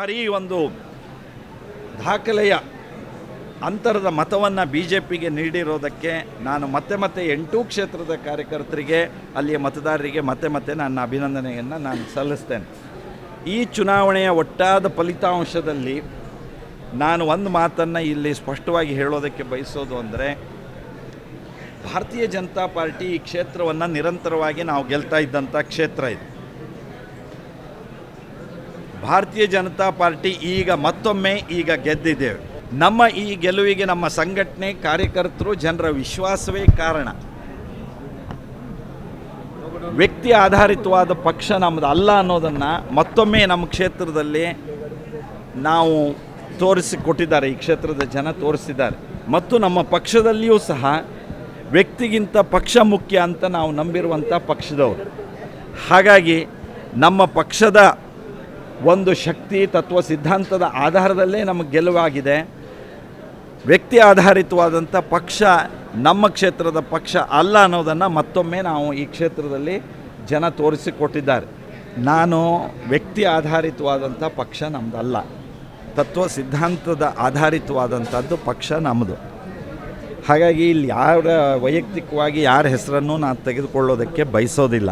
ಭಾರೀ ಒಂದು ದಾಖಲೆಯ ಅಂತರದ ಮತವನ್ನು ಬಿ ಜೆ ಪಿಗೆ ನೀಡಿರೋದಕ್ಕೆ ನಾನು ಮತ್ತೆ ಮತ್ತೆ ಎಂಟು ಕ್ಷೇತ್ರದ ಕಾರ್ಯಕರ್ತರಿಗೆ, ಅಲ್ಲಿಯ ಮತದಾರರಿಗೆ ಮತ್ತೆ ಮತ್ತೆ ನನ್ನ ಅಭಿನಂದನೆಯನ್ನು ನಾನು ಸಲ್ಲಿಸ್ತೇನೆ. ಈ ಚುನಾವಣೆಯ ಒಟ್ಟಾದ ಫಲಿತಾಂಶದಲ್ಲಿ ನಾನು ಒಂದು ಮಾತನ್ನು ಇಲ್ಲಿ ಸ್ಪಷ್ಟವಾಗಿ ಹೇಳೋದಕ್ಕೆ ಬಯಸೋದು ಅಂದರೆ, ಭಾರತೀಯ ಜನತಾ ಪಾರ್ಟಿ ಈ ಕ್ಷೇತ್ರವನ್ನು ನಿರಂತರವಾಗಿ ನಾವು ಗೆಲ್ತಾ ಇದ್ದಂಥ ಕ್ಷೇತ್ರ ಇದು. ಭಾರತೀಯ ಜನತಾ ಪಾರ್ಟಿ ಈಗ ಮತ್ತೊಮ್ಮೆ ಈಗ ಗೆದ್ದಿದ್ದೇವೆ ನಮ್ಮ ಈ ಗೆಲುವಿಗೆ ನಮ್ಮ ಸಂಘಟನೆ ಕಾರ್ಯಕರ್ತರು ಜನರ ವಿಶ್ವಾಸವೇ ಕಾರಣ. ವ್ಯಕ್ತಿ ಆಧಾರಿತವಾದ ಪಕ್ಷ ನಮ್ಮದು ಅಲ್ಲ ಅನ್ನೋದನ್ನು ಮತ್ತೊಮ್ಮೆ ನಮ್ಮ ಕ್ಷೇತ್ರದಲ್ಲಿ ನಾವು ತೋರಿಸಿಕೊಟ್ಟಿದ್ದಾರೆ, ಈ ಕ್ಷೇತ್ರದ ಜನ ತೋರಿಸಿದ್ದಾರೆ. ಮತ್ತು ನಮ್ಮ ಪಕ್ಷದಲ್ಲಿಯೂ ಸಹ ವ್ಯಕ್ತಿಗಿಂತ ಪಕ್ಷ ಮುಖ್ಯ ಅಂತ ನಾವು ನಂಬಿರುವಂಥ ಪಕ್ಷದವರು. ಹಾಗಾಗಿ ನಮ್ಮ ಪಕ್ಷದ ಒಂದು ಶಕ್ತಿ, ತತ್ವ, ಸಿದ್ಧಾಂತದ ಆಧಾರದಲ್ಲೇ ನಮಗೆ ಗೆಲುವಾಗಿದೆ. ವ್ಯಕ್ತಿ ಆಧಾರಿತವಾದಂಥ ಪಕ್ಷ ನಮ್ಮ ಕ್ಷೇತ್ರದ ಪಕ್ಷ ಅಲ್ಲ ಅನ್ನೋದನ್ನು ಮತ್ತೊಮ್ಮೆ ನಾವು ಈ ಕ್ಷೇತ್ರದಲ್ಲಿ ಜನ ತೋರಿಸಿಕೊಟ್ಟಿದ್ದಾರೆ. ನಾನು ವ್ಯಕ್ತಿ ಆಧಾರಿತವಾದಂಥ ಪಕ್ಷ ನಮ್ಮದಲ್ಲ ತತ್ವ, ಸಿದ್ಧಾಂತದ ಆಧಾರಿತವಾದಂಥದ್ದು ಪಕ್ಷ ನಮ್ಮದು ಹಾಗಾಗಿ ಇಲ್ಲಿ ಯಾರ ವೈಯಕ್ತಿಕವಾಗಿ ಯಾರ ಹೆಸರನ್ನು ನಾನು ತೆಗೆದುಕೊಳ್ಳೋದಕ್ಕೆ ಬಯಸೋದಿಲ್ಲ.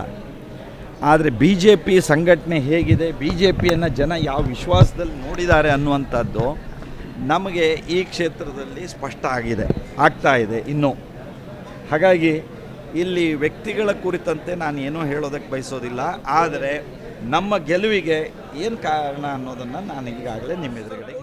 ಆದರೆ ಬಿ ಜೆ ಪಿ ಸಂಘಟನೆ ಹೇಗಿದೆ? ಬಿ ಜೆ ಪಿಯನ್ನು ಜನ ಯಾವ ವಿಶ್ವಾಸದಲ್ಲಿ ನೋಡಿದ್ದಾರೆ ಅನ್ನುವಂಥದ್ದು ನಮಗೆ ಈ ಕ್ಷೇತ್ರದಲ್ಲಿ ಸ್ಪಷ್ಟ ಆಗಿದೆ, ಆಗ್ತಾ ಇದೆ ಇನ್ನೂ. ಹಾಗಾಗಿ ಇಲ್ಲಿ ವ್ಯಕ್ತಿಗಳ ಕುರಿತಂತೆ ನಾನು ಏನೂ ಹೇಳೋದಕ್ಕೆ ಬಯಸೋದಿಲ್ಲ, ಆದರೆ ನಮ್ಮ ಗೆಲುವಿಗೆ ಏನು ಕಾರಣ ಅನ್ನೋದನ್ನು ನಾನು ಈಗಾಗಲೇ ನಿಮ್ಮ ಎದುರುಗಡೆ